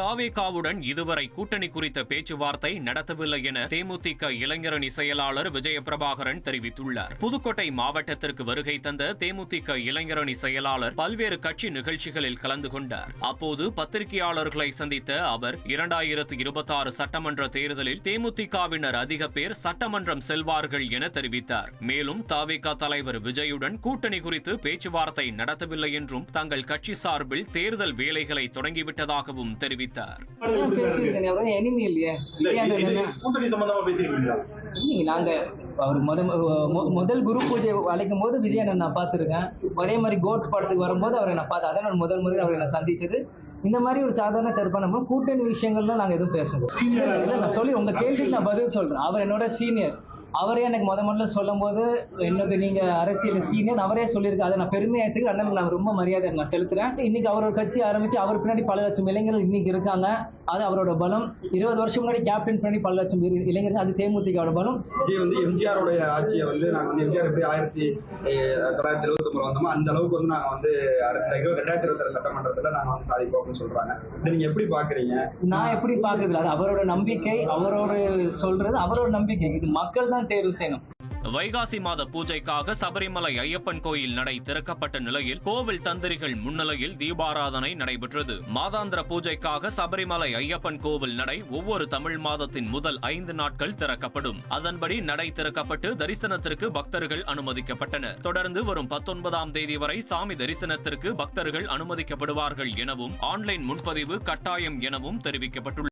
தாவேகாவுடன் இதுவரை கூட்டணி குறித்த பேச்சுவார்த்தை நடத்தவில்லை என தேமுதிக இளைஞரணி செயலாளர் விஜயபிரபாகரன் தெரிவித்துள்ளார். புதுக்கோட்டை மாவட்டத்திற்கு வருகை தந்த தேமுதிக இளைஞரணி செயலாளர் பல்வேறு கட்சி நிகழ்ச்சிகளில் கலந்து கொண்டார். அப்போது பத்திரிகையாளர்களை சந்தித்த அவர் இரண்டாயிரத்து இருபத்தி ஆறு சட்டமன்ற தேர்தலில் தேமுதிகவினர் அதிக பேர் சட்டமன்றம் செல்வார்கள் என தெரிவித்தார். மேலும் தாவேகா தலைவர் விஜயுடன் கூட்டணி குறித்து பேச்சுவார்த்தை நடத்தவில்லை என்றும் தங்கள் கட்சி சார்பில் தேர்தல் வேலைகளை தொடங்கிவிட்டதாகவும் தெரிவித்தார். இல்லைங்க நாங்க அவர் முத முதல் குரு பூஜை அழைக்கும் போது விஜயண்ணன் நான் பார்த்துருக்கேன். அதே மாதிரி கோட் படத்துக்கு வரும்போது அவரை நான் பார்த்தேன். அதான் நான் முதல் முறை அவரை நான் சந்திச்சது. இந்த மாதிரி ஒரு சாதாரண கருப்பா நம்ம கூட்டணி விஷயங்கள்லாம் நாங்க எதுவும் இல்ல, நான் சொல்லி உங்க கேள்விக்கு நான் பதில் சொல்றேன். அவர் என்னோட சீனியர் அவரே எனக்கு முத முதல்ல சொல்லும் போது எனக்கு நீங்க அரசியல் சீனியர் அவரே சொல்லியிருக்கு. அதை நான் பெருமையா எடுத்துக்க அண்ணனுக்கு நான் ரொம்ப மரியாதை நான் செலுத்துறேன். இன்னைக்கு அவரோட கட்சி ஆரம்பிச்சு அவர் பின்னாடி பல லட்சம் இளைஞர்கள் இன்னைக்கு இருக்காங்க. அது அவரோட பலம். இருபது வருஷம் முன்னாடி கேப்டன் பண்ணி பல லட்சம் இளைஞர்கள். அது தேமுதிகவோட பலம். விஜய் வந்து எம்ஜிஆருடைய ஆட்சியை வந்து நாங்க வந்து எம்ஜிஆர் எப்படி ஆயிரத்தி தொள்ளாயிரத்தி எழுபத்தி ஒன்பது வந்தோமோ அந்த அளவுக்கு வந்து நாங்க வந்து ரெண்டாயிரத்தி இருபத்தாறு சட்டமன்றத்துல நாங்க வந்து சாதிப்போம் அப்படின்னு சொல்றாங்க. இதை நீங்க எப்படி பாக்குறீங்க? நான் எப்படி பாக்குறது? இல்ல அது அவரோட நம்பிக்கை அவரோட சொல்றது அவரோட நம்பிக்கை. இது மக்கள் தான் தேர்வு செய்யணும். வைகாசி மாத பூஜைக்காக சபரிமலை ஐயப்பன் கோயில் நடை திறக்கப்பட்ட நிலையில் கோவில் தந்திரிகள் முன்னிலையில் தீபாராதனை நடைபெற்றது. மாதாந்திர பூஜைக்காக சபரிமலை ஐயப்பன் கோவில் நடை ஒவ்வொரு தமிழ் மாதத்தின் முதல் ஐந்து நாட்கள் திறக்கப்படும். அதன்படி நடை திறக்கப்பட்டு தரிசனத்திற்கு பக்தர்கள் அனுமதிக்கப்பட்டனர். தொடர்ந்து வரும் பத்தொன்பதாம் தேதி வரை சாமி தரிசனத்திற்கு பக்தர்கள் அனுமதிக்கப்படுவார்கள் எனவும் ஆன்லைன் முன்பதிவு கட்டாயம் எனவும் தெரிவிக்கப்பட்டுள்ளது.